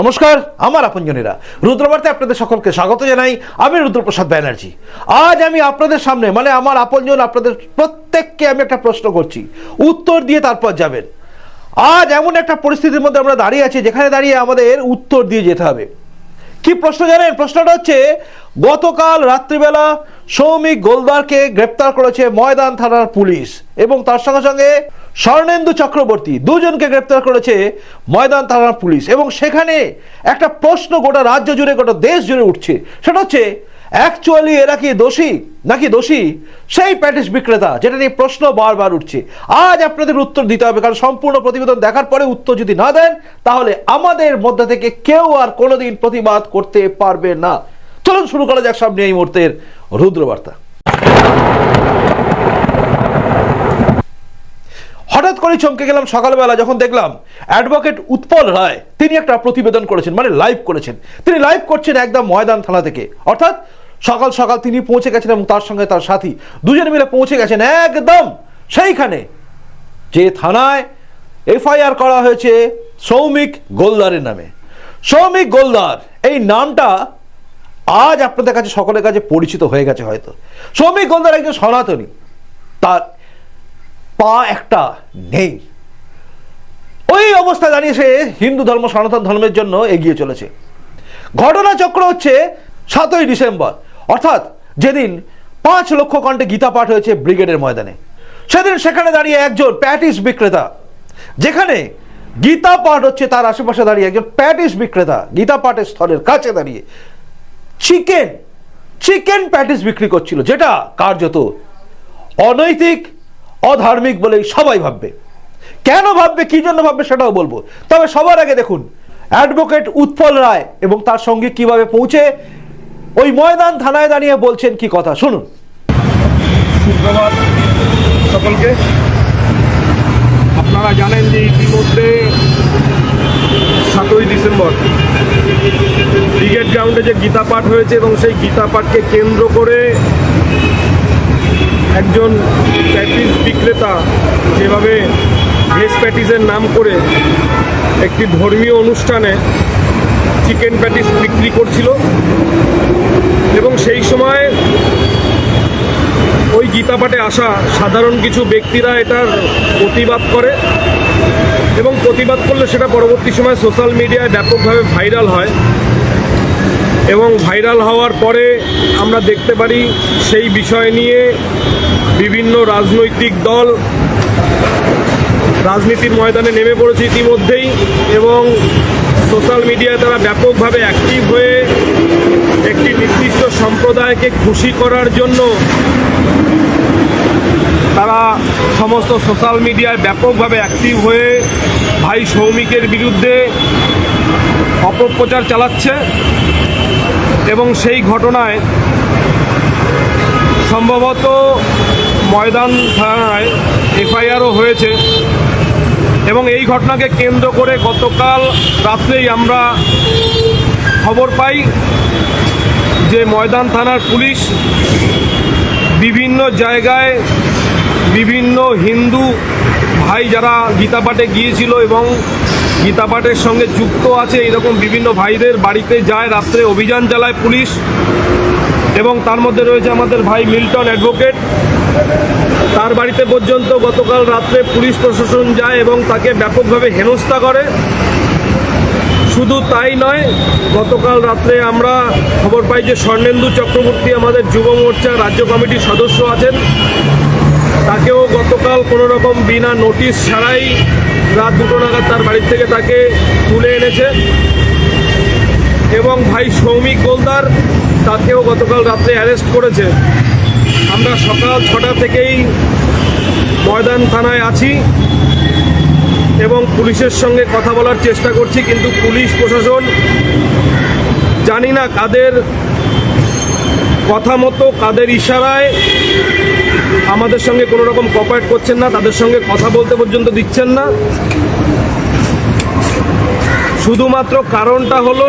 নমস্কার, আমার আপনজনেরা। রুদ্রবার্তে আপনাদের সকলকে স্বাগত জানাই। আমি রুদ্রপ্রসাদ ব্যানার্জি। আজ আমি আপনাদের সামনে মানে আমার আপনজন, আপনাদের প্রত্যেককে আমি একটা প্রশ্ন করছি। উত্তর দিয়ে তারপর যাবেন। আজ এমন একটা পরিস্থিতির মধ্যে আমরা দাঁড়িয়ে আছি, যেখানে দাঁড়িয়ে আমাদের উত্তর দিয়ে যেতে হবে। কি প্রশ্ন জানেন? প্রশ্নটা হচ্ছে, গতকাল রাত্রিবেলা সৌমিক গোলদারকে গ্রেপ্তার করেছে ময়দান থানার পুলিশ এবং তার সঙ্গে সঙ্গে স্বর্ণেন্দু চক্রবর্তী দুজনকে গ্রেপ্তার করেছে ময়দান থানার পুলিশ এবং সেখানে একটা প্রশ্ন গোটা রাজ্য জুড়ে, গোটা দেশ জুড়ে উঠছে। সেটা হচ্ছে অ্যাকচুয়ালি এরা কি দোষী? নাকি দোষী? সেই প্যাটিস বিক্রেতা, যেটা নিয়ে প্রশ্ন বারবার উঠছে। আজ আপনাদের উত্তর দিতে হবে, কারণ সম্পূর্ণ প্রতিবেদন দেখার পরে উত্তর যদি না দেন, তাহলে আমাদের মধ্যে থেকে কেউ আর কোনোদিন প্রতিবাদ করতে পারবে না। চলুন শুরু করা যাক সামনে এই মুহূর্তের রুদ্রবার্তা। হঠাৎ করে চমকে গেলাম সকালবেলা, যখন দেখলাম অ্যাডভোকেট উৎপল রায়, তিনি একটা প্রতিবেদন করেছেন মানে লাইভ করেছেন। তিনি লাইভ করছেন একদম ময়দান থানা থেকে। অর্থাৎ সকাল সকাল তিনি পৌঁছে গেছেন এবং তার সঙ্গে তার সাথী দুজনে মিলে পৌঁছে গেছেন একদম সেইখানে, যে থানায় এফআইআর করা হয়েছে সৌমিক গোলদারের নামে। সৌমিক গোলদার, এই নামটা আজ আপনাদের কাছে, সকলের কাছে পরিচিত হয়ে গেছে হয়তো। সৌমিক গোলদার একজন সনাতনী, তার পা একটা নেই। ওই অবস্থা দাঁড়িয়ে সে হিন্দু ধর্ম, সনাতন ধর্মের জন্য এগিয়ে চলেছে। ঘটনাচক্র হচ্ছে সাতই ডিসেম্বর। অর্থাৎ যেদিন পাঁচ লক্ষ কণ্ঠে গীতা পাঠ হয়েছে ব্রিগেডের ময়দানে, সেদিন সেখানে দাঁড়িয়ে একজন প্যাটিস বিক্রেতা, যেখানে গীতা পাঠ হচ্ছে তার আশেপাশে দাঁড়িয়ে একজন প্যাটিস বিক্রেতা, গীতা পাঠের স্থলের কাছে দাঁড়িয়ে চিকেন চিকেন প্যাটিস বিক্রি করছিল, যেটা কার্যত অনৈতিক, অধার্মিক বলেই সবাই ভাববে। কেন ভাববে, কি জন্য ভাববে সেটাও বলব। তবে সবার আগে দেখুন, অ্যাডভোকেট উৎপল রায় এবং তার সঙ্গে কীভাবে পৌঁছে ওই ময়দান থানায় দাঁড়িয়ে বলছেন কি কথা, শুনুন। সকলকে। আপনারা জানেন যে ইতিমধ্যে সাতই ডিসেম্বর ব্রিগেড গ্রাউন্ডে যে গীতা পাঠ হয়েছে এবং সেই গীতা পাঠকে কেন্দ্র করে একজন প্যাটিস বিক্রেতা যেভাবে ভেজ প্যাটিসের নাম করে একটি ধর্মীয় অনুষ্ঠানে চিকেন প্যাটিস বিক্রি করছিল। এবং সেই সময় ওই গীতাপাঠে আসা সাধারণ কিছু ব্যক্তিরা এটার প্রতিবাদ করে এবং প্রতিবাদ করলে সেটা পরবর্তী সময় সোশ্যাল মিডিয়ায় ব্যাপকভাবে ভাইরাল হয়। এবং ভাইরাল হওয়ার পরে আমরা দেখতে পারি সেই বিষয় নিয়ে বিভিন্ন রাজনৈতিক দল রাজনীতির ময়দানে নেমে পড়েছে ইতিমধ্যেই এবং সোশ্যাল মিডিয়ায় তারা ব্যাপকভাবে অ্যাক্টিভ হয়ে একটি নির্দিষ্ট সম্প্রদায়কে খুশি করার জন্য তারা সমস্ত সোশ্যাল মিডিয়ায় ব্যাপকভাবে অ্যাক্টিভ হয়ে ভাই সৌমিকের বিরুদ্ধে অপপ্রচার চালাচ্ছে এবং সেই ঘটনায় সম্ভবত ময়দান থানায় এফআইআরও হয়েছে। এবং এই ঘটনাকে কেন্দ্র করে গতকাল রাত্রেই আমরা খবর পাই যে ময়দান থানার পুলিশ বিভিন্ন জায়গায় বিভিন্ন হিন্দু ভাই যারা গীতা পাঠে গিয়েছিল এবং গীতা পাঠের সঙ্গে যুক্ত আছে, এরকম বিভিন্ন ভাইদের বাড়িতে যায়, রাত্রে অভিযান চালায় পুলিশ এবং তার মধ্যে রয়েছে আমাদের ভাই মিল্টন অ্যাডভোকেট। তার বাড়িতে পর্যন্ত গতকাল রাত্রে পুলিশ প্রশাসন যায় এবং তাকে ব্যাপকভাবে হেনস্থা করে। শুধু তাই নয়, গতকাল রাত্রে আমরা খবর পাই যে স্বর্ণেন্দু চক্রবর্তী আমাদের যুব মোর্চা রাজ্য কমিটির সদস্য আছেন। তাকেও গতকাল কোনো রকম বিনা নোটিশ ছাড়াই রাত দুটো নাগাদ তার বাড়ির থেকে তাকে তুলে এনেছে। এবং ভাই সৌমিক গোলদার তাকেও গতকাল রাত্রে অ্যারেস্ট করেছে। আমরা সকাল ছটা থেকেই ময়দান থানায় আছি এবং পুলিশের সঙ্গে কথা বলার চেষ্টা করছি, কিন্তু পুলিশ প্রশাসন জানি না কাদের কথা মতো, কাদের ইশারায় আমাদের সঙ্গে কোনো রকম কপারেট করছেন না, তাদের সঙ্গে কথা বলতে পর্যন্ত দিচ্ছেন না। শুধুমাত্র কারণটা হলো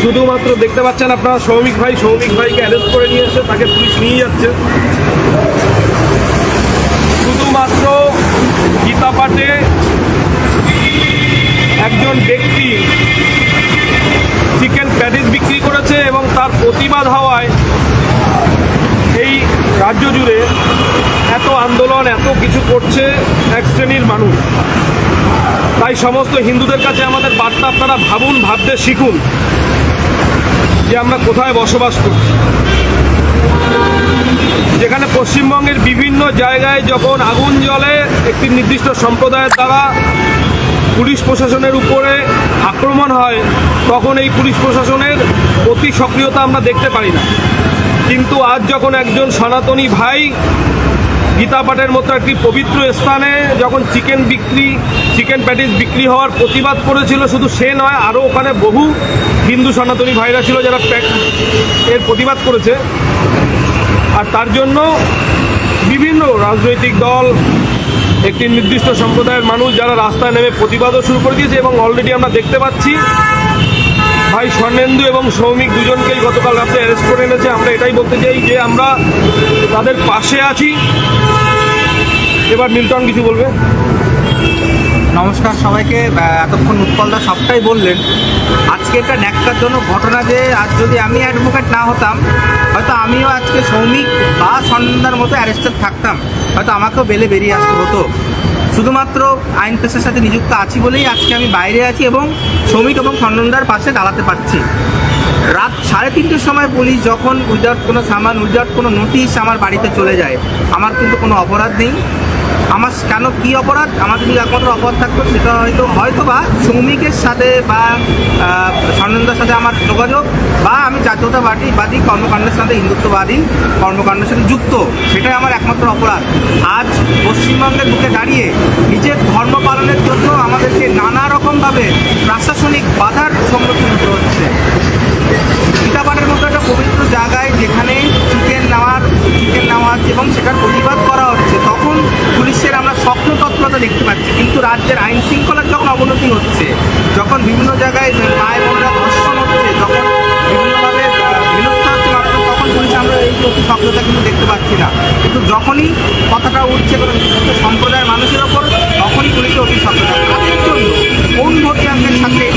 শুধুমাত্র দেখতে পাচ্ছেন আপনারা সৌমিক ভাই, সৌমিক ভাইকে অ্যারেস্ট করে নিয়ে এসে তাকে পুলিশ নিয়ে যাচ্ছে। শুধুমাত্র গীতা পাঠে একজন ব্যক্তি চিকেন প্যাটিস বিক্রি করেছে এবং তার প্রতিবাদ হওয়ায় এই রাজ্য জুড়ে এত আন্দোলন, এত কিছু করছে এক শ্রেণির মানুষ। তাই সমস্ত হিন্দুদের কাছে আমাদের বার্তা আপনারা ভাবুন, ভাবতে শিখুন। যে আমরা কোথায় বসবাস করছি। যেখানে পশ্চিমবঙ্গের বিভিন্ন জায়গায় যখন আগুন জ্বলে, একটি নির্দিষ্ট সম্প্রদায়ের দ্বারা পুলিশ প্রশাসনের উপরে আক্রমণ হয়, তখন এই পুলিশ প্রশাসনের অতি সক্রিয়তা আমরা দেখতে পারি না। কিন্তু আজ যখন একজন সনাতনী ভাই গীতাপাঠের মতো একটি পবিত্র স্থানে যখন চিকেন বিক্রি, চিকেন প্যাটিস বিক্রি হওয়ার প্রতিবাদ করেছিল, শুধু সে নয় আরও ওখানে বহু হিন্দু সনাতনী ভাইরা ছিল যারা এর প্রতিবাদ করেছে। আর তার জন্য বিভিন্ন রাজনৈতিক দল, একটি নির্দিষ্ট সম্প্রদায়ের মানুষ যারা রাস্তায় নেমে প্রতিবাদও শুরু করে দিয়েছে এবং অলরেডি আমরা দেখতে পাচ্ছি, ভাই স্বর্ণেন্দু এবং সৌমিক দুজনকেই গতকাল রাতে অ্যারেস্ট করে এনেছে। আমরা এটাই বলতে চাই যে আমরা তাদের পাশে আছি। এবার মিল্টন কিছু বলবে? নমস্কার সবাইকে এতক্ষণ উৎপলদা সবটাই বললেন। আজকে একটা এটা ন্যাক্কারজনক ঘটনা যে আজ যদি আমি অ্যাডভোকেট না হতাম, হয়তো আমিও আজকে সৌমিক বা সন্ন্যার মতো অ্যারেস্টেড থাকতাম। হয়তো আমাকেও বেলে বেরিয়ে আসতে হতো। শুধুমাত্র আইন পেশার সাথে নিযুক্ত আছি বলেই আজকে আমি বাইরে আছি এবং শ্রমিক এবং সন্ন্যার পাশে দাঁড়াতে পারছি। রাত সাড়ে তিনটের সময় পুলিশ যখন উইদাউট কোনো সামান, উইদাউট কোনো নোটিশ আমার বাড়িতে চলে যায়। আমার কিন্তু কোনো অপরাধ নেই। আমার কেন কি অপরাধ? আমার যদি একমাত্র অপরাধ থাকতো, সেটা হয়তো হয়তো বা শ্রমিকের সাথে বা স্বর্ণন্দার সাথে আমার যোগাযোগ, বা আমি জাতীয়তাবাদী বাদী কর্মকাণ্ডের সাথে হিন্দুত্ববাদী কর্মকাণ্ডের সাথে যুক্ত, সেটাই আমার একমাত্র অপরাধ। আজ পশ্চিমবঙ্গের বুকে দাঁড়িয়ে নিজের ধর্ম পালনের জন্য আমাদেরকে নানা রকমভাবে প্রশাসনিক বাধার সম্মুখীন হতে হচ্ছে। গীতাপাঠের মতো একটা পবিত্র জায়গায় যেখানে চিকেন নেওয়ার চিকেন নেওয়া এবং সেটার প্রতিবাদ করা হচ্ছে তখন পুলিশের আমরা স্বপ্ন তৎপরতা দেখতে পাচ্ছি। কিন্তু রাজ্যের আইন শৃঙ্খলার যখন অবনতি হচ্ছে যখন বিভিন্ন জায়গায় মায়ের বোনেরা ধর্ষণ হচ্ছে যখন বিভিন্নভাবে হেনস্থা হচ্ছে মানুষজন, তখন পুলিশ আমরা এই অতি সক্রিয়তা কিন্তু দেখতে পাচ্ছি না। কিন্তু যখনই কথাটা উঠছে কোনো নির্দিষ্ট সম্প্রদায়ের মানুষের ওপর তখনই পুলিশের অতি সক্রিয়তা তাদের জন্য কোন ভোটারদের সাথে এই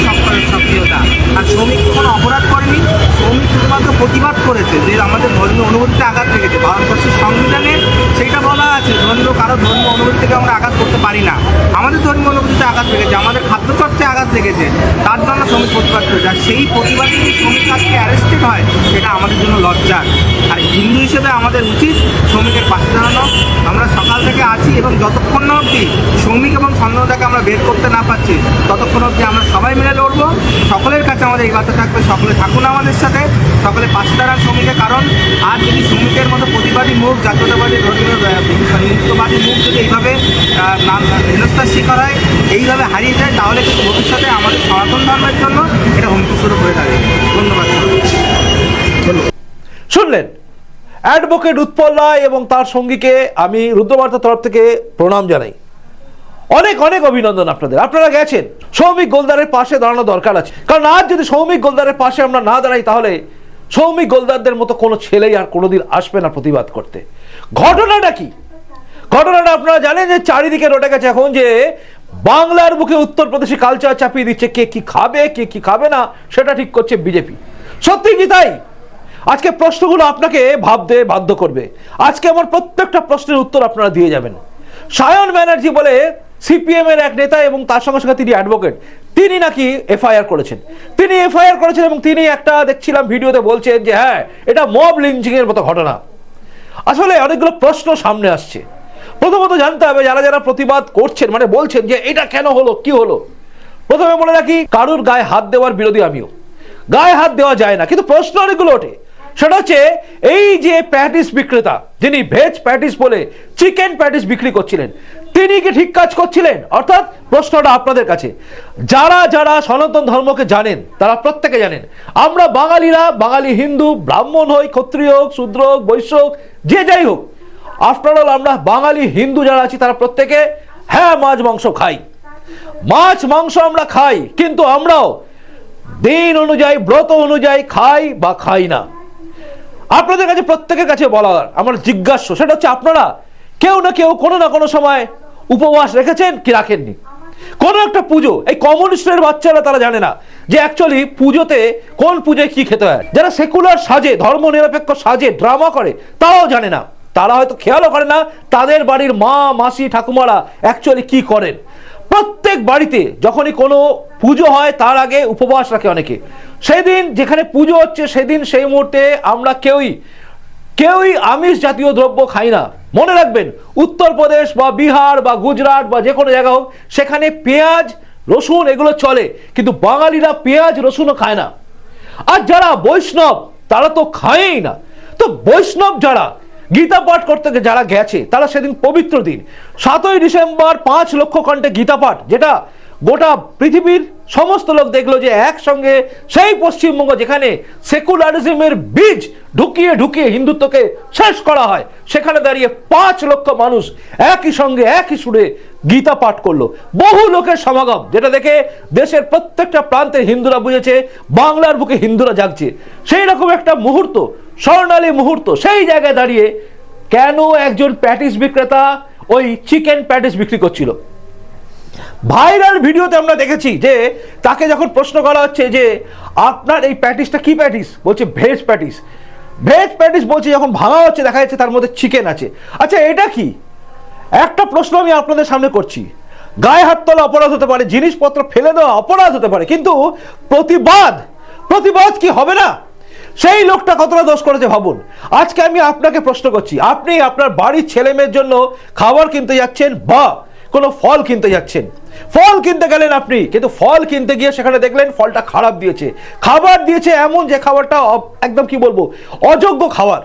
সক্রিয়তা। আর শ্রমিক কোনো অপরাধ করেনি। শ্রমিক শুধুমাত্র প্রতিবাদ করেছে যে আমাদের ধর্মীয় অনুভূতিতে আঘাত লেগেছে। ভারতবর্ষের সংবিধানে সেইটা বলা আছে, ধর্মীয় কারও ধর্মীয় অনুভূতি থেকে আমরা আঘাত করতে পারি না। আমাদের ধর্মীয় অনুভূতিতে আঘাত লেগেছে, আমাদের খাদ্যচর্চায় আঘাত লেগেছে, তার জন্য শ্রমিক প্রতিবাদ করেছে। আর সেই প্রতিবাদে যদি শ্রমিক আজকে অ্যারেস্টেড হয়, সেটা আমাদের জন্য লজ্জার। আর হিন্দু হিসেবে আমাদের উচিত শ্রমিকের পাশে দাঁড়ানো। আমরা সকাল থেকে আছি এবং যতক্ষণ না অবধি শ্রমিক এবং স্বর্ণতাকে আমরা বের করতে না পারছি, ততক্ষণ অবধি আমরা সবাই মিলে লড়বো। সকলের কাছে আমাদের এই বার্তা থাকবে সকলে থাকুন আমাদের সাথে সকলে পাশে দাঁড়ান শ্রমিকের কারণ আর যদি শ্রমিকের মতো প্রতিবাদী মুখ জাতীয়তাবাদী ধর্মীয় আহ, হিন্দুত্ববাদী মুখ যদি এইভাবে হেনস্থার শিকার হয় এইভাবে হারিয়ে যায় তাহলে কিন্তু ভবিষ্যতে আমাদের সনাতন ধর্মের জন্য এটা হুমকি শুরু করে দাঁড়িয়ে ধন্যবাদ। শুনলেন? অ্যাডভোকেট উৎপল রায় এবং তার সঙ্গীকে আমি রুদ্রবার্তার তরফ থেকে প্রণাম জানাই। অনেক অনেক অভিনন্দন আপনাদের। আপনারা গেছেন। সৌমিক গোলদারের পাশে দাঁড়ানো দরকার আছে। কারণ আজ যদি সৌমিক গোলদারের পাশে আমরা না দাঁড়াই, তাহলে সৌমিক গোলদারদের মতো কোনো ছেলেই আর কোনোদিন আসবে না প্রতিবাদ করতে। ঘটনাটা কি? ঘটনাটা আপনারা জানেন যে চারিদিকে রটে গেছে এখন যে বাংলার বুকে উত্তরপ্রদেশে কালচার চাপিয়ে দিচ্ছে। কে কি খাবে, কে কি খাবে না, সেটা ঠিক করছে বিজেপি। সত্যি কি তাই? আজকে প্রশ্নগুলো আপনাকে ভাবতে বাধ্য করবে। আজকে আমার প্রত্যেকটা প্রশ্নের উত্তর আপনারা দিয়ে যাবেন। সায়ন ব্যানার্জি বলে সিপিএম এর এক নেতা এবং তার সঙ্গে সঙ্গে তিনি অ্যাডভোকেট তিনি নাকি এফআইআর করেছেন। তিনি এফআইআর করেছেন এবং তিনি একটা দেখছিলাম ভিডিওতে বলছেন যে হ্যাঁ এটা মব লিঞ্চিং এর মতো ঘটনা। আসলে অনেকগুলো প্রশ্ন সামনে আসছে। প্রথমত জানতে হবে যারা যারা প্রতিবাদ করছেন মানে বলছেন যে, এটা কেন হলো, কি হলো? প্রথমে বলে রাখি, কারুর গায়ে হাত দেওয়ার বিরোধী আমিও। গায়ে হাত দেওয়া যায় না, কিন্তু প্রশ্ন অনেকগুলো ওঠে। সেটা হচ্ছে এই যে প্যাটিস বিক্রেতা, যিনি ভেজ প্যাটিস বলে চিকেন প্যাটিস বিক্রি করছিলেন, তিনি কি ঠিক কাজ করছিলেন? অর্থাৎ প্রশ্নটা আপনাদের কাছে। যারা যারা সনাতন ধর্মকে জানেন, তারা প্রত্যেকে জানেন, আমরা বাঙালিরা, বাঙালি হিন্দু, ব্রাহ্মণ হই, ক্ষত্রিয় হোক, শূদ্র হোক, বৈশ্য হোক, যে যাই হোক আফটার অল আমরা বাঙালি হিন্দু যারা আছি, তারা প্রত্যেকে হ্যাঁ মাছ, মাংস খাই। মাছ, মাংস আমরা খাই, কিন্তু আমরাও দিন অনুযায়ী, ব্রত অনুযায়ী খাই বা খাই না। আপনাদের কাছে, প্রত্যেকের কাছে বলার আমার জিজ্ঞাসা, সেটা হচ্ছে আপনারা কেউ না কেউ কোনো না কোনো সময় উপবাস রেখেছেন কি রাখেননি? কোনো একটা পুজো, এই কমিউনিস্টের বাচ্চারা তারা জানে না যে অ্যাকচুয়ালি পুজোতে কোন পুজোয় কি খেতে হয়। যারা সেকুলার সাজে ধর্ম নিরপেক্ষ সাজে ড্রামা করে তাও জানে না। তারা হয়তো খেয়ালও করে না তাদের বাড়ির মা, মাসি, ঠাকুমারা অ্যাকচুয়ালি কি করেন। প্রত্যেক বাড়িতে যখনই কোনো পুজো হয়, তার আগে উপবাস রাখে অনেকে। সেদিন যেখানে পুজো হচ্ছে, সেদিন সেই মুহূর্তে আমরা কেউই কেউই আমিষ জাতীয় দ্রব্য খাই না। মনে রাখবেন, উত্তরপ্রদেশ বা বিহার বা গুজরাট বা যে কোনো জায়গা হোক, সেখানে পেঁয়াজ, রসুন এগুলো চলে, কিন্তু বাঙালিরা পেঁয়াজ, রসুনও খায় না। আর যারা বৈষ্ণব, তারা তো খায়ই না। তো বৈষ্ণব যারা গীতা পাঠ করতে যারা গেছে, তারা সেদিন পবিত্র দিন। সাতই ডিসেম্বর পাঁচ লক্ষ কণ্ঠে গীতা পাঠ, যেটা গোটা পৃথিবীর সমস্ত লোক দেখল যে একসঙ্গে সেই পশ্চিমবঙ্গ যেখানে সেকুলারিজমের বীজ ঢুকিয়ে ঢুকিয়ে হিন্দুত্বকে শেষ করা হয়, সেখানে দাঁড়িয়ে পাঁচ লক্ষ মানুষ একই সঙ্গে একই সুরে গীতা পাঠ করল। বহু লোকের সমাগম, যেটা দেখে দেশের প্রত্যেকটা প্রান্তে হিন্দুরা বুঝেছে, বাংলার বুকে হিন্দুরা জাগছে। সেই রকম একটা মুহূর্ত স্বর্ণালী মুহূর্ত, সেই জায়গায় দাঁড়িয়ে কেন একজন প্যাটিস বিক্রেতা ওই চিকেন প্যাটিস বিক্রি করছিল? ভাইরাল ভিডিওতে আমরা দেখেছি যে তাকে যখন প্রশ্ন করা হচ্ছে যে আপনার এই প্যাটিসটা কি প্যাটিস? বলছে ভেজ প্যাটিস। ভেজ প্যাটিস বলছে যখন ভাঙা হচ্ছে, দেখা যাচ্ছে তার মধ্যে চিকেন আছে। আচ্ছা এটা কি? একটা প্রশ্ন আমি আপনাদের সামনে করছি। গায়ে হাত তোলা অপরাধ হতে পারে, জিনিসপত্র ফেলে দেওয়া অপরাধ হতে পারে, কিন্তু প্রতিবাদ প্রতিবাদ কি হবে না? সেই লোকটা কতটা দোষ করেছে ভাবুন। আজকে আমি আপনাকে প্রশ্ন করছি, আপনি আপনার বাড়ির ছেলে মেয়ের জন্য খাবার কিনতে যাচ্ছেন বা কোনো ফল কিনতে যাচ্ছেন? ফল কিনতে গেলেন আপনি, কিন্তু ফল কিনতে গিয়ে সেখানে দেখলেন ফলটা খারাপ দিয়েছে। খাবার দিয়েছে এমন যে খাবারটা একদম কি বলব, অযোগ্য খাবার।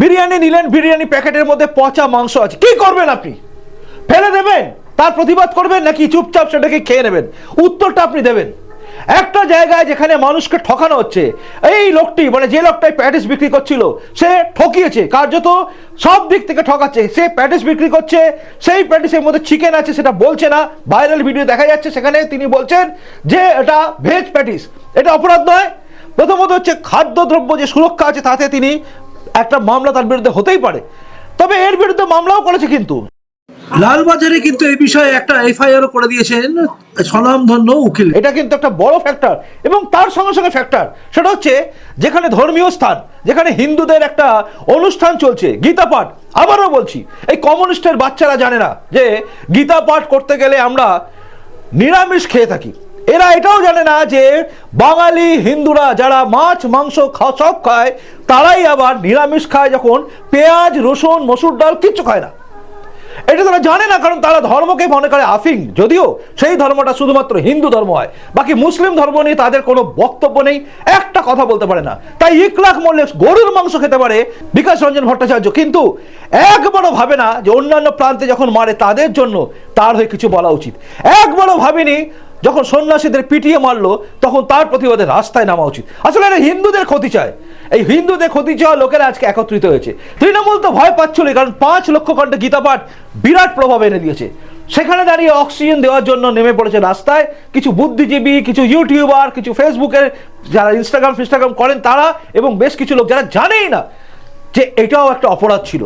বিরিয়ানি নিলেন, বিরিয়ানি প্যাকেটের মধ্যে পচা মাংস আছে। কি করবেন আপনি? ফেলে দেবেন? তার প্রতিবাদ করবেন নাকি চুপচাপ সেটাকে খেয়ে নেবেন? উত্তরটা আপনি দেবেন। একটা জায়গায় যেখানে মানুষকে ঠকানো হচ্ছে, এই লোকটি মানে যে লোকটাই প্যাটিস বিক্রি করছিল, সে ঠকিয়েছে, কার্যত সব দিক থেকে ঠকাচ্ছে, সে প্যাটিস বিক্রি করছে, সেই প্যাটিসের মধ্যে চিকেন আছে সেটা বলছে না ভাইরাল ভিডিও দেখা যাচ্ছে সেখানে, তিনি বলছেন যে এটা ভেজ প্যাটিস, এটা অপরাধ নয়, প্রথমত হচ্ছে খাদ্যদ্রব্য যে সুরক্ষা আছে তাতে তিনি একটা মামলা তার বিরুদ্ধে হতেই পারে, তবে এর বিরুদ্ধে মামলাও করেছে কিন্তু। লালবাজারে কিন্তু এই বিষয়ে একটা এফআইআরও করে দিয়েছেন স্বনামধন্য উকিল। এটা কিন্তু একটা বড় ফ্যাক্টর এবং তার সঙ্গে সঙ্গে ফ্যাক্টর সেটা হচ্ছে যেখানে ধর্মীয় স্থান, যেখানে হিন্দুদের একটা অনুষ্ঠান চলছে, গীতা পাঠ। আবারও বলছি, এই কমিউনিস্টের বাচ্চারা জানে না যে গীতা পাঠ করতে গেলে আমরা নিরামিষ খেয়ে থাকি। এরা এটাও জানে না যে বাঙালি হিন্দুরা যারা মাছ, মাংস খা- সব খায়, তারাই আবার নিরামিষ খায় যখন পেঁয়াজ, রসুন, মসুর ডাল কিচ্ছু খায় না। এটা তারা জানে না, কারণ তারা ধর্মকে মনে করে আফিং। যদিও সেই ধর্মটা শুধুমাত্র হিন্দু ধর্ম হয়, বাকি মুসলিম ধর্ম নিয়ে তাদের কোনো বক্তব্য নেই, একটা কথা বলতে পারে না। তাই এক লাখ মূল্যে গরুর মাংস খেতে পারে বিকাশ রঞ্জন ভট্টাচার্য, কিন্তু একবারও ভাবে না যে অন্যান্য প্রান্তে যখন মারে তাদের জন্য তার হয়ে কিছু বলা উচিত। একবারও ভাবেনি যখন সন্ন্যাসীদের পিটিয়ে মারলো, তখন তার প্রতিবাদে রাস্তায় নামা উচিত। আসলে এটা হিন্দুদের ক্ষতি চায়। এই হিন্দুদের ক্ষতি চাওয়া লোকেরা আজকে একত্রিত হয়েছে। তৃণমূল তো ভয় পাচ্ছিল, কারণ পাঁচ লক্ষ কণ্ঠে গীতা পাঠ বিরাট প্রভাব এনে দিয়েছে। সেখানে দাঁড়িয়ে অক্সিজেন দেওয়ার জন্য নেমে পড়েছে রাস্তায়। কিছু বুদ্ধিজীবী, কিছু ইউটিউবার, কিছু ফেসবুকের যারা ইনস্টাগ্রাম, ফিনস্টাগ্রাম করেন তারা এবং বেশ কিছু লোক যারা জানেই না যে এটাও একটা অপরাধ ছিল।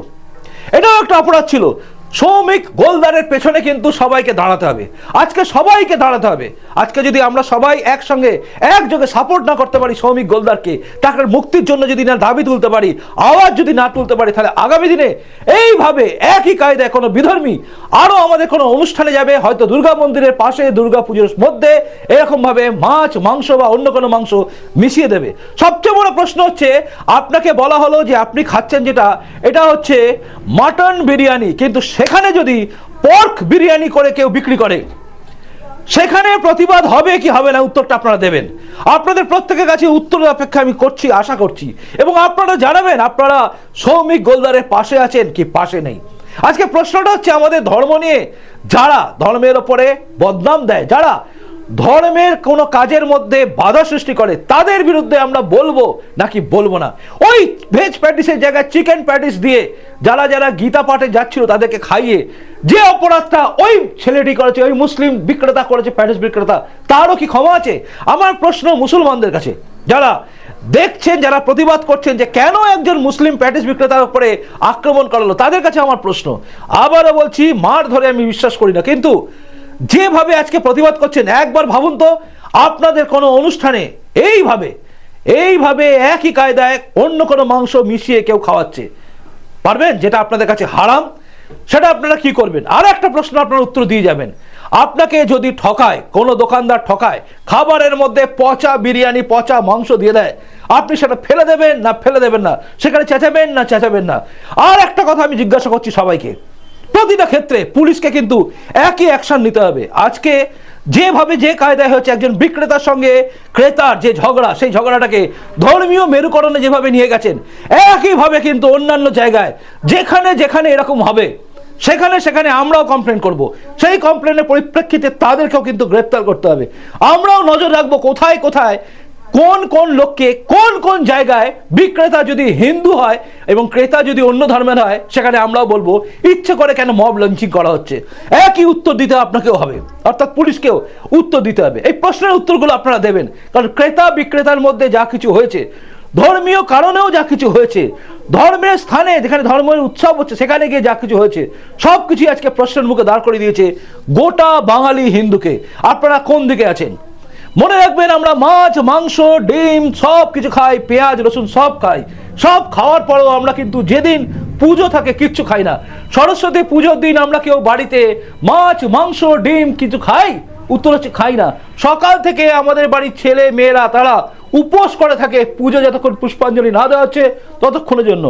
এটাও একটা অপরাধ ছিল। সৌমিক গোলদারের পেছনে কিন্তু সবাইকে দাঁড়াতে হবে। আজকে সবাইকে দাঁড়াতে হবে। আজকে যদি আমরা সবাই একসঙ্গে একযোগে সাপোর্ট না করতে পারি সৌমিক গোলদারকে, তাকে মুক্তির জন্য যদি না দাবি তুলতে পারি, আওয়াজ যদি না তুলতে পারি, তাহলে আগামী দিনে এইভাবে একই কায়দায় কোনো বিধর্মী আরও আমাদের কোনো অনুষ্ঠানে যাবে। হয়তো দুর্গা মন্দিরের পাশে, দুর্গা পুজোর মধ্যে এরকমভাবে মাছ, মাংস বা অন্য কোনো মাংস মিশিয়ে দেবে। সবচেয়ে বড় প্রশ্ন হচ্ছে, আপনাকে বলা হলো যে আপনি খাচ্ছেন যেটা, এটা হচ্ছে মাটন বিরিয়ানি, কিন্তু সেখানে যদি পর্ক বিরিয়ানি করে কেউ বিক্রি করে, সেখানে প্রতিবাদ হবে কি হবে না? উত্তরটা আপনারা দেবেন। আপনাদের প্রত্যেকের কাছে উত্তর অপেক্ষা আমি করছি, আশা করছি। এবং আপনারা জানাবেন, আপনারা সৌমিক গোলদারের পাশে আছেন কি পাশে নেই? আজকে প্রশ্নটা হচ্ছে আমাদের ধর্ম নিয়ে, যারা ধর্মের ওপরে বদনাম দেয়, যারা ধর্মের কোনো কাজের মধ্যে বাধা সৃষ্টি করে, তাদের বিরুদ্ধে আমরা বলব নাকি বলব না? ওই ভেজ প্যাটিসের জায়গায় চিকেন প্যাটিস দিয়ে যারা যারা গীতা পাঠে যাচ্ছিল তাদেরকে খাইয়ে, যে অপরাধটা ওই ছেলেটি করেছে, ওই মুসলিম বিক্রেতা করেছে, প্যাটিস বিক্রেতা, তারও কি ক্ষমা আছে? আমার প্রশ্ন মুসলমানদের কাছে, যারা দেখছেন, যারা প্রতিবাদ করছেন যে কেন একজন মুসলিম প্যাটিস বিক্রেতার উপরে আক্রমণ করালো, তাদের কাছে আমার প্রশ্ন। আবারও বলছি, মার ধরে আমি বিশ্বাস করি না, কিন্তু যেভাবে আজকে প্রতিবাদ করছেন, একবার ভাবুন তো, আপনাদের কোনো অনুষ্ঠানে এইভাবে এইভাবে একই কায়দায় অন্য কোনো মাংস মিশিয়ে কেউ খাওয়াচ্ছে। পারবেন? যেটা আপনাদের কাছে হারাম, সেটা আপনারা কি করবেন? আর একটা প্রশ্ন আপনারা উত্তর দিয়ে যাবেন। আপনাকে যদি ঠকায়, কোনো দোকানদার ঠকায়, খাবারের মধ্যে পচা বিরিয়ানি, পচা মাংস দিয়ে দেয়, আপনি সেটা ফেলে দেবেন না ফেলে দেবেন না? সেখানে চেঁচাবেন না চেঁচাবেন না? আর একটা কথা আমি জিজ্ঞাসা করছি সবাইকে। প্রতিটা ক্ষেত্রে পুলিশকে কিন্তু একই অ্যাকশন নিতে হবে। আজকে যেভাবে যে কায়দায় হচ্ছে একজন বিক্রেতার সঙ্গে ক্রেতার যে ঝগড়া, সেই ঝগড়াটাকে ধর্মীয় মেরুকরণে যেভাবে নিয়ে গেছেন, একইভাবে কিন্তু অন্যান্য জায়গায় যেখানে যেখানে এরকম হবে, সেখানে সেখানে আমরাও কমপ্লেন করব। সেই কমপ্লেনের পরিপ্রেক্ষিতে তাদেরকেও কিন্তু গ্রেপ্তার করতে হবে। আমরাও নজর রাখব কোথায় কোথায় কোন কোন লোককে কোন কোন জায়গায় বিক্রেতা যদি হিন্দু হয় এবং ক্রেতা যদি অন্য ধর্মের হয়, সেখানে আমরাও বলব, ইচ্ছে করে কেন মব লঞ্চিং করা হচ্ছে? একই উত্তর দিতে আপনাকেও হবে। অর্থাৎ পুলিশকেও উত্তর দিতে হবে। এই প্রশ্নের উত্তরগুলো আপনারা দেবেন। কারণ ক্রেতা বিক্রেতার মধ্যে যা কিছু হয়েছে, ধর্মীয় কারণেও যা কিছু হয়েছে, ধর্মের স্থানে যেখানে ধর্মের উৎসব হচ্ছে, সেখানে গিয়ে যা কিছু হয়েছে সব কিছুই আজকে প্রশ্নের মুখে দাঁড় করে দিয়েছে গোটা বাঙালি হিন্দুকে। আপনারা কোন দিকে আছেন? মনে রাখবেন আমরা মাছ, মাংস, ডিম সব কিছু খাই, পেঁয়াজ, রসুন সব খাই। সব খাওয়ার পরেও আমরা কিন্তু যেদিন পুজো থাকে কিচ্ছু খাই না। সরস্বতী পুজোর দিন আমরা কেউ বাড়িতে মাছ, মাংস, ডিম কিছু খাই, উত্তর হচ্ছে খাই না। সকাল থেকে আমাদের বাড়ির ছেলে, মেয়েরা, তারা উপোস করে থাকে, পুজো যতক্ষণ পুষ্পাঞ্জলি না দেওয়া হচ্ছে ততক্ষণের জন্য।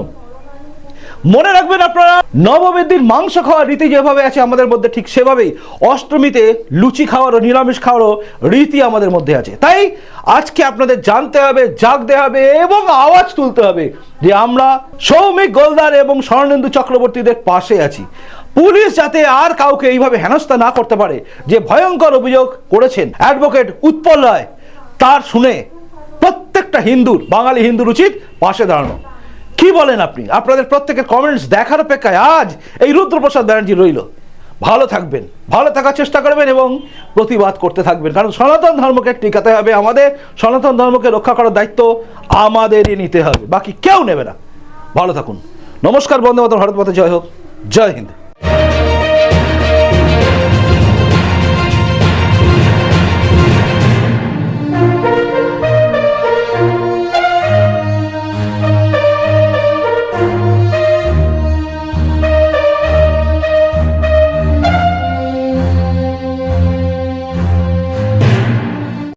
মনে রাখবেন আপনারা, নবমীর দিন মাংস খাওয়ার রীতি যেভাবে আছে আমাদের মধ্যে, ঠিক সেভাবেই অষ্টমীতে লুচি খাওয়ার ও নিরামিষ খাওয়ারও রীতি আমাদের মধ্যে আছে। তাই আজকে আপনাদের জানতে হবে, জাগতে হবে এবং আওয়াজ তুলতে হবে যে আমরা সৌমিক গোলদার এবং স্বর্ণেন্দু চক্রবর্তীদের পাশে আছি। পুলিশ যাতে আর কাউকে এইভাবে হেনস্থা না করতে পারে, যে ভয়ঙ্কর অভিযোগ করেছেন অ্যাডভোকেট উৎপল রায়, তার শুনে প্রত্যেকটা হিন্দুর, বাঙালি হিন্দুর উচিত পাশে দাঁড়ানো। কি বলেন আপনি? আপনাদের প্রত্যেকের কমেন্টস দেখার অপেক্ষায় আজ এই রুদ্রপ্রসাদ ব্যানার্জি রইল। ভালো থাকবেন, ভালো থাকার চেষ্টা করবেন এবং প্রতিবাদ করতে থাকবেন। কারণ সনাতন ধর্মকে টিকাতে হবে আমাদের, সনাতন ধর্মকে রক্ষা করার দায়িত্ব আমাদেরই নিতে হবে। বাকি কেউ নেবে না। ভালো থাকুন। নমস্কার বন্ধু মাতা, জয় হোক। জয় হিন্দ।